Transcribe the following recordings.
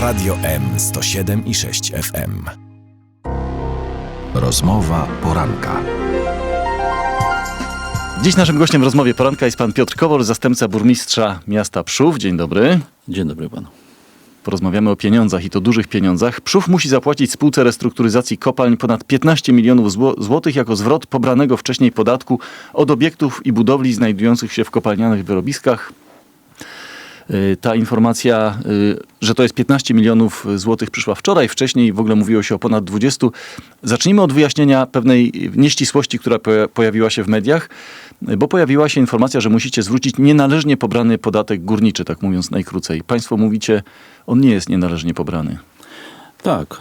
Radio M 107 i 6 FM. Rozmowa poranka. Dziś naszym gościem w rozmowie poranka jest pan Piotr Kowol, zastępca burmistrza miasta Przów. Dzień dobry. Dzień dobry panu. Porozmawiamy o pieniądzach i to dużych pieniądzach. Przów musi zapłacić spółce restrukturyzacji kopalń ponad 15 milionów zło- złotych jako zwrot pobranego wcześniej podatku od obiektów i budowli znajdujących się w kopalnianych wyrobiskach. Y, Ta informacja, y, że to jest 15 milionów złotych przyszła wczoraj, wcześniej w ogóle mówiło się o ponad 20. Zacznijmy od wyjaśnienia pewnej nieścisłości, która poja- pojawiła się w mediach, y, bo pojawiła się informacja, że musicie zwrócić nienależnie pobrany podatek górniczy, tak mówiąc najkrócej. Państwo mówicie, on nie jest nienależnie pobrany. Tak,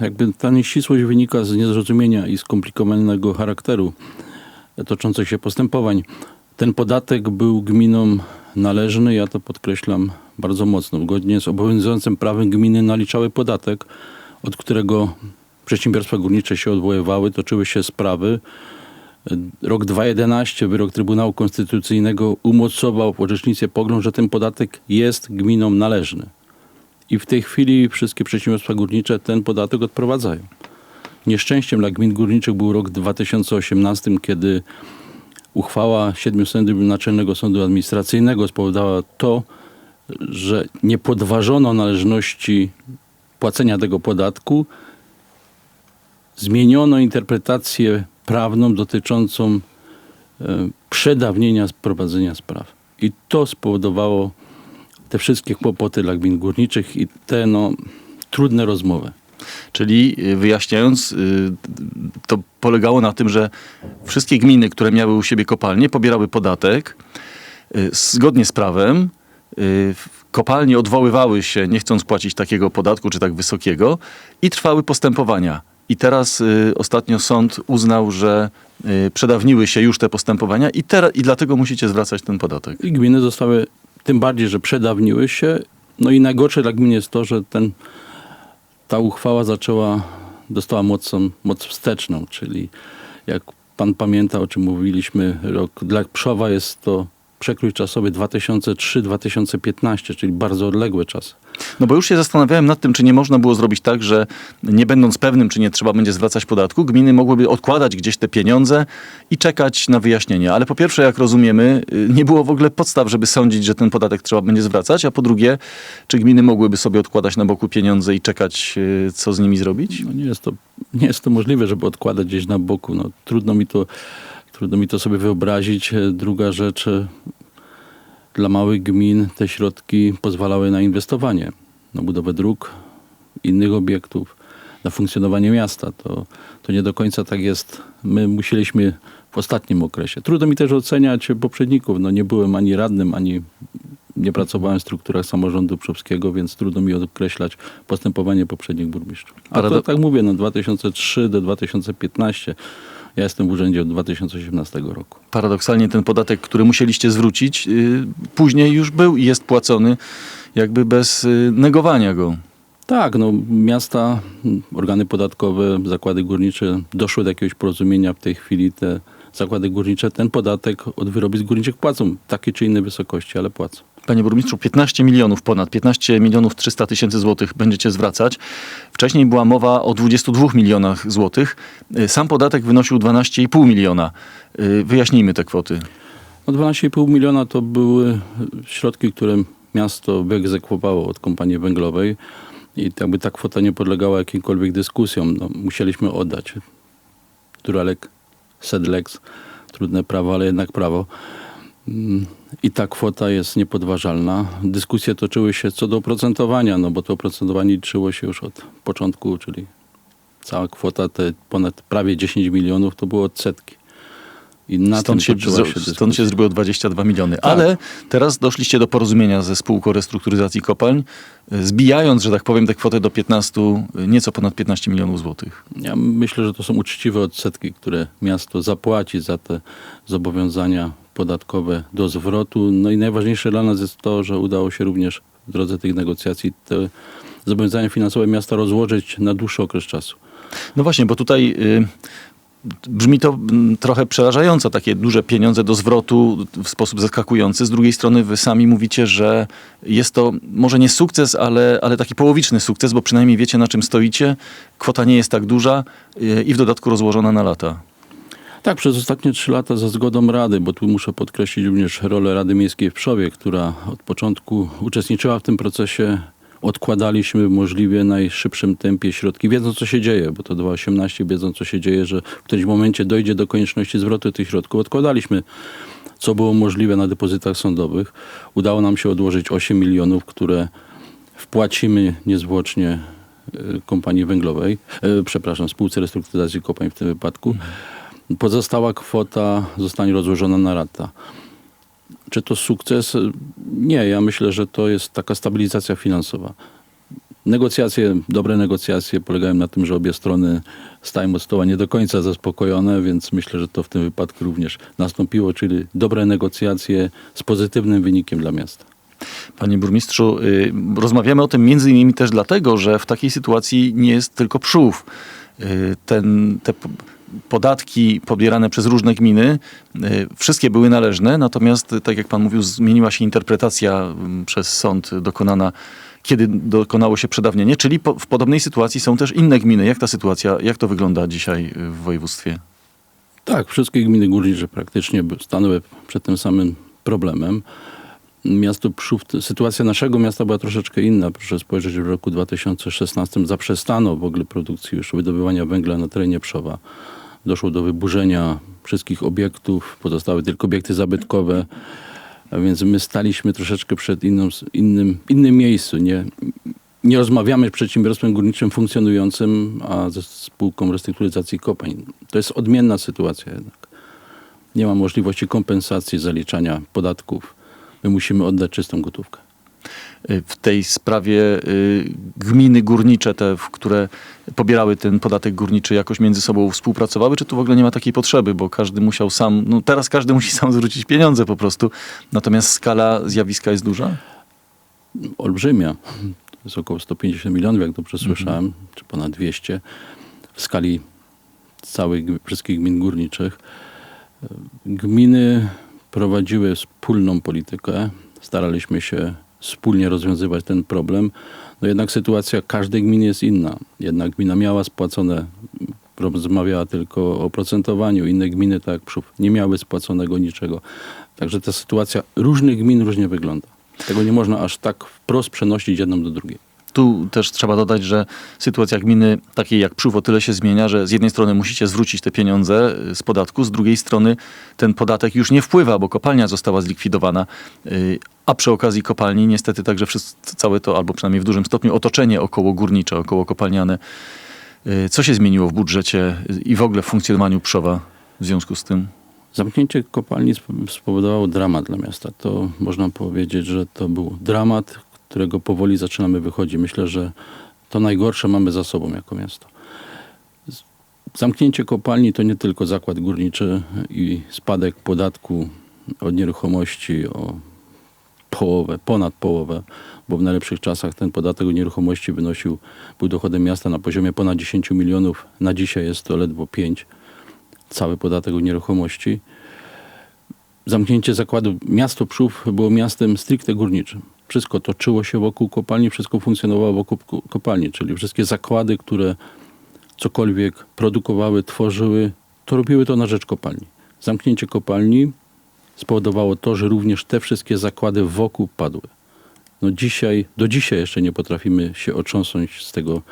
jakby ta nieścisłość wynika z niezrozumienia i skomplikowanego charakteru toczących się postępowań. Ten podatek był gminom należny, ja to podkreślam bardzo mocno. Zgodnie z obowiązującym prawem gminy naliczały podatek, od którego przedsiębiorstwa górnicze się odwoływały, toczyły się sprawy. Rok 2011 wyrok Trybunału Konstytucyjnego umocował w orzecznictwie pogląd, że ten podatek jest gminom należny. I w tej chwili wszystkie przedsiębiorstwa górnicze ten podatek odprowadzają. Nieszczęściem dla gmin górniczych był rok 2018, kiedy uchwała siedmiu sędziów Naczelnego Sądu Administracyjnego spowodowała to, że nie podważono należności płacenia tego podatku, zmieniono interpretację prawną dotyczącą e, przedawnienia prowadzenia spraw. I to spowodowało te wszystkie kłopoty dla gmin górniczych i te no, trudne rozmowy. Czyli y, wyjaśniając, y, to polegało na tym, że wszystkie gminy, które miały u siebie kopalnie, pobierały podatek y, zgodnie z prawem. Kopalnie odwoływały się, nie chcąc płacić takiego podatku czy tak wysokiego, i trwały postępowania. I teraz ostatnio sąd uznał, że przedawniły się już te postępowania i, teraz, i dlatego musicie zwracać ten podatek. I gminy zostały, tym bardziej, że przedawniły się. No i najgorsze dla gmin jest to, że ten, ta uchwała zaczęła, dostała mocą, moc wsteczną, czyli jak pan pamięta, o czym mówiliśmy, rok dla Przowa jest to przekrój czasowy 2003-2015, czyli bardzo odległy czas. No bo już się zastanawiałem nad tym, czy nie można było zrobić tak, że nie będąc pewnym, czy nie trzeba będzie zwracać podatku, gminy mogłyby odkładać gdzieś te pieniądze i czekać na wyjaśnienie. Ale po pierwsze, jak rozumiemy, y, nie było w ogóle podstaw, żeby sądzić, że ten podatek trzeba będzie zwracać, a po drugie, czy gminy mogłyby sobie odkładać na boku pieniądze i czekać, y, co z nimi zrobić? No nie, jest to, nie jest to możliwe, żeby odkładać gdzieś na boku. No, trudno, mi to, trudno mi to sobie wyobrazić. Druga rzecz, dla małych gmin te środki pozwalały na inwestowanie, na budowę dróg, innych obiektów, na funkcjonowanie miasta. To, to nie do końca tak jest. My musieliśmy w ostatnim okresie. Trudno mi też oceniać poprzedników. No, nie byłem ani radnym, ani nie pracowałem w strukturach samorządu przowskiego, więc trudno mi określać postępowanie poprzednich burmistrzów. A to Parado- tak mówię, no 2003 do 2015. Ja jestem w urzędzie od 2018 roku. Paradoksalnie ten podatek, który musieliście zwrócić, y, później już był i jest płacony jakby bez y, negowania go. Tak, no miasta, organy podatkowe, zakłady górnicze doszły do jakiegoś porozumienia. W tej chwili te zakłady górnicze ten podatek od wyrobisk górniczych płacą. Takie czy inne wysokości, ale płacą. Panie burmistrzu, 15 milionów ponad, 15 milionów 300 tysięcy złotych będziecie zwracać. Wcześniej była mowa o 22 milionach złotych. Y, Sam podatek wynosił 12,5 miliona. Y, Wyjaśnijmy te kwoty. No 12,5 miliona to były środki, które miasto wyegzekwowało od kompanii węglowej i jakby ta kwota nie podlegała jakimkolwiek dyskusjom. No, musieliśmy oddać. Duralek, Sedlex, trudne prawo, ale jednak prawo. Mm, I ta kwota jest niepodważalna. Dyskusje toczyły się co do oprocentowania, no bo to oprocentowanie liczyło się już od początku, czyli cała kwota, te ponad prawie 10 milionów, to było odsetki. I na Stąd się, się stąd się zrobiło 22 miliony. Ale teraz doszliście do porozumienia ze spółką restrukturyzacji kopalń, y, zbijając, że tak powiem, tę kwotę do 15, y, nieco ponad 15 milionów złotych. Ja myślę, że to są uczciwe odsetki, które miasto zapłaci za te zobowiązania podatkowe do zwrotu. No i najważniejsze dla nas jest to, że udało się również w drodze tych negocjacji te zobowiązania finansowe miasta rozłożyć na dłuższy okres czasu. No właśnie, bo tutaj y, brzmi to mm, trochę przerażająco, takie duże pieniądze do zwrotu w sposób zaskakujący. Z drugiej strony wy sami mówicie, że jest to może nie sukces, ale, ale taki połowiczny sukces, bo przynajmniej wiecie na czym stoicie. Kwota nie jest tak duża y, i w dodatku rozłożona na lata. Tak, przez ostatnie trzy lata za zgodą Rady, bo tu muszę podkreślić również rolę Rady Miejskiej w Przowie, która od początku uczestniczyła w tym procesie. Odkładaliśmy w możliwie najszybszym tempie środki, wiedząc co się dzieje, bo to 2018, wiedząc co się dzieje, że w którymś momencie dojdzie do konieczności zwrotu tych środków. Odkładaliśmy, co było możliwe na depozytach sądowych. Udało nam się odłożyć 8 milionów, które wpłacimy niezwłocznie y, kompanii węglowej, y, przepraszam, spółce restrukturyzacji kopalń w tym wypadku. Pozostała kwota zostanie rozłożona na lata. Czy to sukces? Nie, ja myślę, że to jest taka stabilizacja finansowa. Negocjacje, dobre negocjacje polegają na tym, że obie strony stają od stoła nie do końca zaspokojone, więc myślę, że to w tym wypadku również nastąpiło, czyli dobre negocjacje z pozytywnym wynikiem dla miasta. Panie burmistrzu, y, rozmawiamy o tym między innymi też dlatego, że w takiej sytuacji nie jest tylko przół. Y, Ten, te podatki pobierane przez różne gminy, y, wszystkie były należne, natomiast y, tak jak pan mówił, zmieniła się interpretacja przez sąd dokonana, kiedy dokonało się przedawnienie, czyli po, w podobnej sytuacji są też inne gminy. Jak ta sytuacja, jak to wygląda dzisiaj y, w województwie? Tak, wszystkie gminy górnicze praktycznie stanęły przed tym samym problemem. Miasto Przów, sytuacja naszego miasta była troszeczkę inna. Proszę spojrzeć, w roku 2016 zaprzestano w ogóle produkcji już wydobywania węgla na terenie Przowa. Doszło do wyburzenia wszystkich obiektów, pozostały tylko obiekty zabytkowe, a więc my staliśmy troszeczkę przed inną, innym, innym miejscu. Nie, nie rozmawiamy z przedsiębiorstwem górniczym funkcjonującym, a ze spółką restrukturyzacji kopalń. To jest odmienna sytuacja jednak. Nie ma możliwości kompensacji, zaliczania podatków. My musimy oddać czystą gotówkę. Y, w tej sprawie y, gminy górnicze, te, w które pobierały ten podatek górniczy, jakoś między sobą współpracowały, czy tu w ogóle nie ma takiej potrzeby, bo każdy musiał sam, no teraz każdy musi sam zwrócić pieniądze po prostu, natomiast skala zjawiska jest duża? Olbrzymia. To jest około 150 milionów, jak dobrze słyszałem, czy ponad 200 w skali całych wszystkich gmin górniczych. Gminy prowadziły wspólną politykę. Staraliśmy się wspólnie rozwiązywać ten problem. No jednak sytuacja każdej gminy jest inna. Jedna gmina miała spłacone, rozmawiała tylko o oprocentowaniu, inne gminy, tak jak nie miały spłaconego niczego. Także ta sytuacja różnych gmin różnie wygląda. Tego nie można aż tak wprost przenosić jedną do drugiej. Tu też trzeba dodać, że sytuacja gminy takiej jak Przów o tyle się zmienia, że z jednej strony musicie zwrócić te pieniądze z podatku, z drugiej strony ten podatek już nie wpływa, bo kopalnia została zlikwidowana, y, a przy okazji kopalni niestety także wszyscy, całe to, albo przynajmniej w dużym stopniu, otoczenie około górnicze, około kopalniane. Y, Co się zmieniło w budżecie i w ogóle w funkcjonowaniu Przowa w związku z tym? Zamknięcie kopalni sp- spowodowało dramat dla miasta. To można powiedzieć, że to był dramat, którego powoli zaczynamy wychodzić. Myślę, że to najgorsze mamy za sobą jako miasto. Zamknięcie kopalni to nie tylko zakład górniczy i spadek podatku od nieruchomości o połowę, ponad połowę, bo w najlepszych czasach ten podatek od nieruchomości wynosił, był dochodem miasta na poziomie ponad 10 milionów, na dzisiaj jest to ledwo 5 cały podatek od nieruchomości. Zamknięcie zakładu, miasto Przów było miastem stricte górniczym. Wszystko toczyło się wokół kopalni, wszystko funkcjonowało wokół ko- kopalni, czyli wszystkie zakłady, które cokolwiek produkowały, tworzyły, to robiły to na rzecz kopalni. Zamknięcie kopalni spowodowało to, że również te wszystkie zakłady wokół padły. No dzisiaj, do dzisiaj jeszcze nie potrafimy się otrząsnąć z tego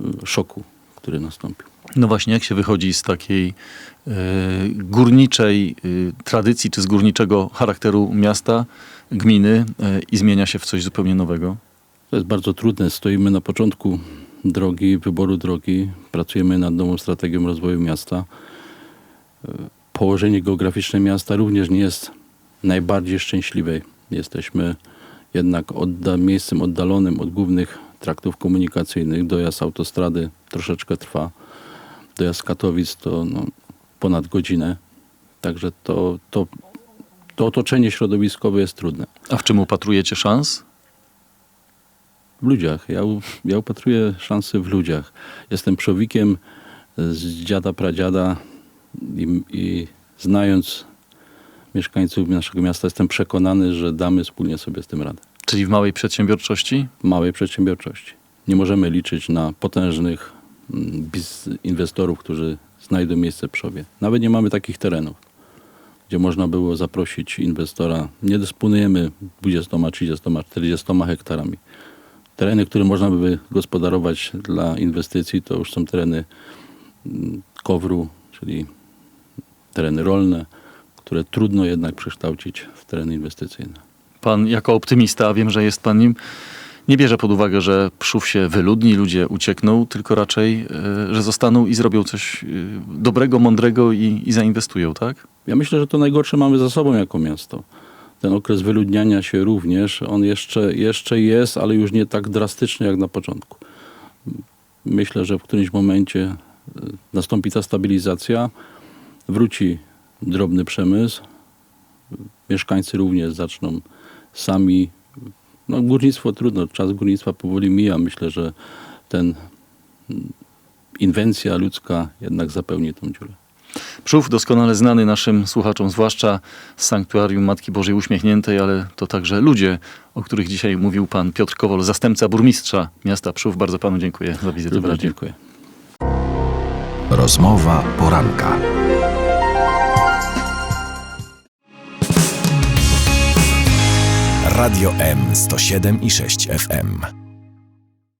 y, szoku, który nastąpił. No właśnie, jak się wychodzi z takiej e, górniczej e, tradycji, czy z górniczego charakteru miasta, gminy e, i zmienia się w coś zupełnie nowego? To jest bardzo trudne. Stoimy na początku drogi, wyboru drogi. Pracujemy nad nową strategią rozwoju miasta. E, Położenie geograficzne miasta również nie jest najbardziej szczęśliwe. Jesteśmy jednak odda- miejscem oddalonym od głównych traktów komunikacyjnych. Dojazd autostrady troszeczkę trwa. Dojazd Katowic to no, ponad godzinę. Także to, to, to otoczenie środowiskowe jest trudne. A w czym upatrujecie szans? W ludziach. Ja, ja upatruję szansy w ludziach. Jestem przowikiem z dziada, pradziada. I, I znając mieszkańców naszego miasta, jestem przekonany, że damy wspólnie sobie z tym radę. Czyli w małej przedsiębiorczości? Małej przedsiębiorczości. Nie możemy liczyć na potężnych mm, inwestorów, którzy znajdą miejsce w Przowie. Nawet nie mamy takich terenów, gdzie można było zaprosić inwestora. Nie dysponujemy 20, 30, 40 hektarami. Tereny, które można by gospodarować dla inwestycji, to już są tereny mm, kowru, czyli tereny rolne, które trudno jednak przekształcić w tereny inwestycyjne. Pan jako optymista, wiem, że jest pan nim, nie bierze pod uwagę, że Przów się wyludni, ludzie uciekną, tylko raczej, e, że zostaną i zrobią coś e, dobrego, mądrego i, i zainwestują, tak? Ja myślę, że to najgorsze mamy za sobą jako miasto. Ten okres wyludniania się również, on jeszcze, jeszcze jest, ale już nie tak drastyczny jak na początku. Myślę, że w którymś momencie y, nastąpi ta stabilizacja, wróci drobny przemysł, mieszkańcy również zaczną sami. No, górnictwo trudno, czas górnictwa powoli mija. Myślę, że ten mm, inwencja ludzka jednak zapełni tą dziurę. Przów doskonale znany naszym słuchaczom, zwłaszcza z Sanktuarium Matki Bożej Uśmiechniętej, ale to także ludzie, o których dzisiaj mówił pan Piotr Kowol, zastępca burmistrza miasta Przów. Bardzo panu dziękuję za wizytę Również dziękuję. Rozmowa poranka. Radio M 107 i 6 FM.